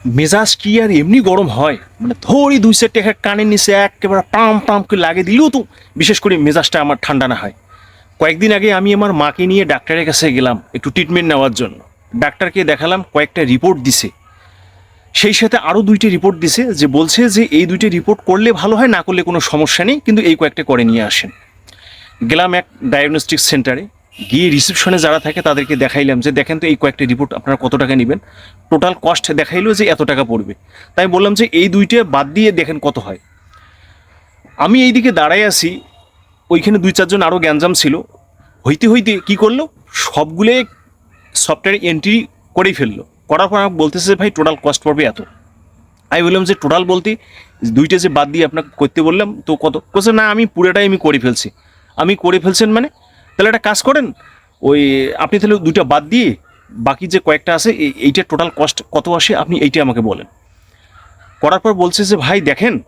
মেজাজ কি আর এমনি গরম হয়? মানে ধরি দুই সেট টাকা কানের নিচে একেবারে পাম পাম করে লাগিয়ে দিলেও তো বিশেষ করে মেজাজটা আমার ঠান্ডা না হয়। কয়েকদিন আগে আমি আমার মাকে নিয়ে ডাক্তারের কাছে গেলাম একটু ট্রিটমেন্ট নেওয়ার জন্য। ডাক্তারকে দেখালাম কয়েকটা রিপোর্ট দিছে। সেই সাথে আরও দুইটি রিপোর্ট দিছে যে বলছে যে এই দুইটি রিপোর্ট করলে ভালো হয়, না করলে কোনো সমস্যা নেই, কিন্তু এই কয়েকটা করে নিয়ে আসেন। গেলাম এক ডায়াগনস্টিক সেন্টারে গিয়ে রিসেপশনে যারা থাকে তাদেরকে দেখাইলাম যে, দেখেন তো এই কয়েকটা রিপোর্ট আপনারা কত টাকা নেবেন? টোটাল কস্ট দেখাইলো যে এত টাকা পড়বে। তাই বললাম যে, এই দুইটা বাদ দিয়ে দেখেন কত হয়। আমি এই দিকে দাঁড়াই আছি, ওইখানে দুই চারজন আরও গ্যাঞ্জাম ছিল। হইতে হইতে কি করল? সবগুলো সফটওয়্যার এন্ট্রি করেই ফেলল। করার পর আমাকে বলতেছে ভাই টোটাল কস্ট পড়বে এত। আমি বললাম যে টোটাল বলতে দুইটা যে বাদ দিয়ে আপনাকে করতে বললাম, তো কত? বলছে, না, আমি পুরোটাই আমি করে ফেলছি। আমি করে ফেলছেন মানে তাহলে একটা কাজ করেন, ওই আপনি তাহলে দুইটা বাদ দিয়ে বাকি যে কয়েকটা আছে, এই- এইটার টোটাল কস্ট কত আসে আপনি এইটা আমাকে বলেন। করার পর বলছে যে, ভাই, দেখেন,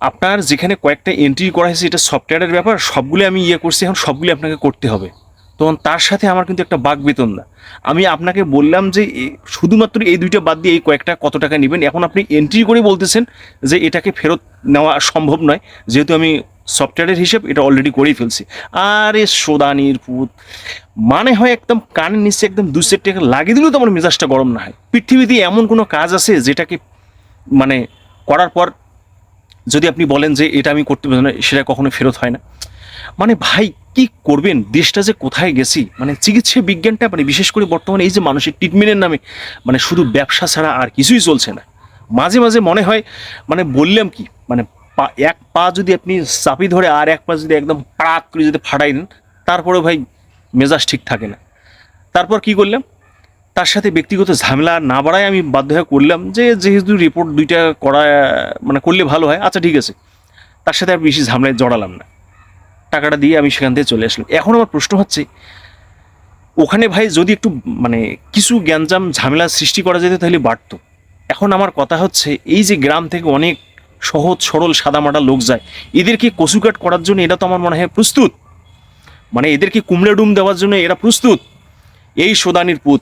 আপনার যেখানে কয়েকটা এন্ট্রি করা হয়েছে, এটা সফটওয়্যারের ব্যাপার, সবগুলো আমি ইয়ে করছি, এখন সবগুলো আপনাকে করতে হবে। তখন তার সাথে আমার কিন্তু একটা বাক বেতন না। আমি আপনাকে বললাম যে শুধুমাত্র এই দুইটা বাদ দিয়ে এই কয়েকটা কত টাকা নেবেন? এখন আপনি এন্ট্রি করে বলতেছেন যে, এটাকে ফেরত নেওয়া সম্ভব নয়। যেহেতু আমি সফটওয়্যারের হিসেব এটা অলরেডি করেই ফেলছি। আরে সোদানির পুত। মানে হয় একদম কানের নিচে একদম দু সেট টাকা লাগিয়ে দিলেও তো আমার মেজাজটা গরম না হয়। পৃথিবীতে এমন কোনো কাজ আছে যেটাকে মানে করার পর যদি আপনি বলেন যে, এটা আমি করতে পারব না, সেটা কখনো ফেরত হয় না। মানে ভাই, কি করবেন? দেশটা যে কোথায় গেছি? মানে চিকিৎসা বিজ্ঞানটা মানে বিশেষ করে বর্তমানে এই যে মানুষের ট্রিটমেন্টের নামে মানে শুধু ব্যবসা ছাড়া আর কিছুই চলছে না। মাঝে মাঝে মনে হয় মানে বললাম কি মানে পা, এক পা যদি আপনি চাপি ধরে আর এক পা যদি একদম পাক করে যদি ফাটাই দেন তারপরে ভাই মেজাজ ঠিক থাকে না। তারপর কি করলাম? তার সাথে ব্যক্তিগত ঝামেলা না বাড়ায় আমি বাধ্য হয়ে করলাম যে, যেহেতু রিপোর্ট দুইটা করা মানে করলে ভালো হয় আচ্ছা ঠিক আছে। তার সাথে আর বেশি ঝামেলায় জড়ালাম না। টাকাটা দিয়ে আমি সেখান থেকে চলে আসলাম। এখন আমার প্রশ্ন হচ্ছে, ওখানে ভাই যদি একটু মানে কিছু জ্ঞানজাম ঝামেলা সৃষ্টি করা যেত তাহলে বাড়তো। এখন আমার কথা হচ্ছে, এই যে গ্রাম থেকে অনেক সহজ সরল সাদামাটা লোক যায়, এদেরকে কচুকাট করার জন্য এটা তো আমার মনে হয় প্রস্তুত। মানে এদেরকে কুমড়ে ডুম দেওয়ার জন্য এরা প্রস্তুত। এই সোদানির পুত